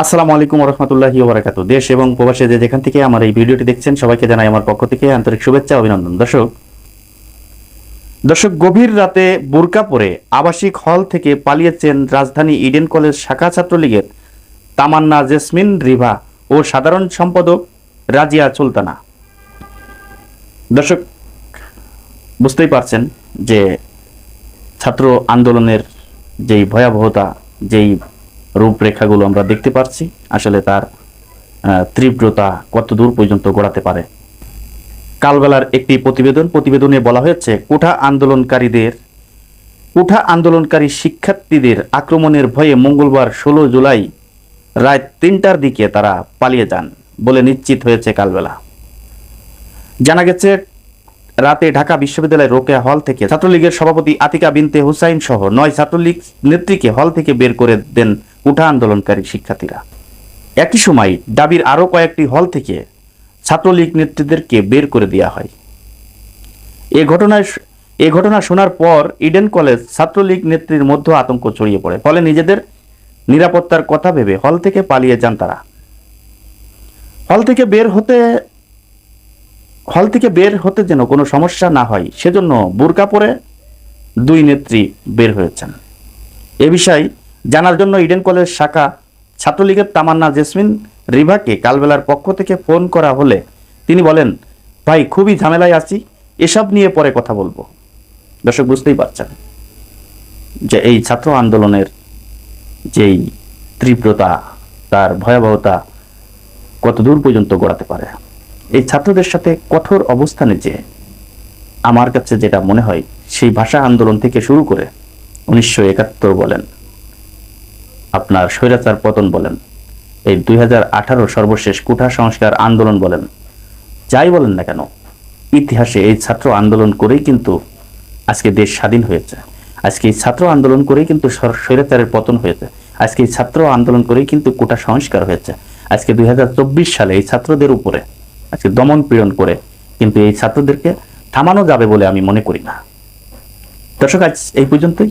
আসসালামু আলাইকুম রহমতুল্লাহি ওবরাকাতু দেশ এবং প্রবাসে যে যেখান থেকে আমার এই ভিডিওটি দেখছেন, সবাইকে জানাই আমার পক্ষ থেকে আন্তরিক শুভেচ্ছা, অভিনন্দন। দর্শক দর্শক, গভীর রাতে বোরকা পরে আবাসিক হল থেকে পালিয়েছেন রাজধানী ইডেন কলেজ শাখা ছাত্রলীগের তামান্না জেসমিন রিভা ও সাধারণ সম্পাদক রাজিয়া সুলতানা। দর্শক, বুঝতেই পারছেন যে ছাত্র আন্দোলনের যেই ভয়াবহতা, যেই রূপরেখাগুলো আমরা দেখতে পাচ্ছি। আসলে তার তীব্রতা কত দূর পর্যন্ত গড়াতে পারে। কালবেলার একটি প্রতিবেদন, প্রতিবেদনে বলা হয়েছে কোঠা আন্দোলনকারীদের কোঠা আন্দোলনকারী শিক্ষার্থীদের আক্রমণের ভয়ে মঙ্গলবার ষোলো জুলাই রাত তিনটার দিকে তারা পালিয়ে যান বলে নিশ্চিত হয়েছে কালবেলা। জানা গেছে, রাতে ঢাকা বিশ্ববিদ্যালয়ের রোকেয়া হল থেকে ছাত্রলীগের সভাপতি আতিকা বিনতে হুসাইন সহ নয় ছাত্রলীগ নেত্রীকে হল থেকে বের করে দেন উঠা আন্দোলনকারী শিক্ষার্থীরা। একই সময় দাবির আরও কয়েকটি হল থেকে ছাত্রলীগ নেত্রীদেরকে বের করে দেওয়া হয়। এ ঘটনায় এ ঘটনা শোনার পর ইডেন কলেজ ছাত্রলীগ নেত্রীর মধ্যে আতঙ্ক ছড়িয়ে পড়ে। ফলে নিজেদের নিরাপত্তার কথা ভেবে হল থেকে পালিয়ে যান তারা। হল থেকে বের হতে, হল থেকে বের হতে যেন কোনো সমস্যা না হয়, সেজন্য বোরকা পরে দুই নেত্রী বের হয়েছেন। এ বিষয়ে জানার জন্য ইডেন কলেজ শাখা ছাত্রলীগের তামান্না জেসমিন রিভাকে কালবেলার পক্ষ থেকে ফোন করা হলে তিনি বলেন, ভাই, খুবই ঝামেলায় আছি, এসব নিয়ে পরে কথা বলব। দর্শক, বুঝতেই পারছেন যে এই ছাত্র আন্দোলনের যেই তীব্রতা, তার ভয়াবহতা কত দূর পর্যন্ত গড়াতে পারে। এই ছাত্রদের সাথে কঠোর অবস্থানে যে আমার কাছে যেটা মনে হয়, সেই ভাষা আন্দোলন থেকে শুরু করে উনিশশো একাত্তর বলেন। আপনার স্বৈরাচার পতন বলেন। এই দুই হাজার আঠারো সর্বশেষ কুঠা সংস্কার আন্দোলন বলেন। যাই বলেন না কেন, ইতিহাসে এই ছাত্র আন্দোলন করেই কিন্তু আজকে দেশ স্বাধীন হয়েছে। আজকে এই ছাত্র আন্দোলন করেই কিন্তু স্বৈরাচারের পতন হয়েছে। আজকে এই ছাত্র আন্দোলন করেই কিন্তু কোটা সংস্কার হয়েছে। আজকে দুই হাজার চব্বিশ সালে এই ছাত্রদের উপরে, আজকে দমন পীড়ন করে কিন্তু এই ছাত্রদেরকে থামানো যাবে বলে আমি মনে করি না। দর্শক, আজ এই পর্যন্তই।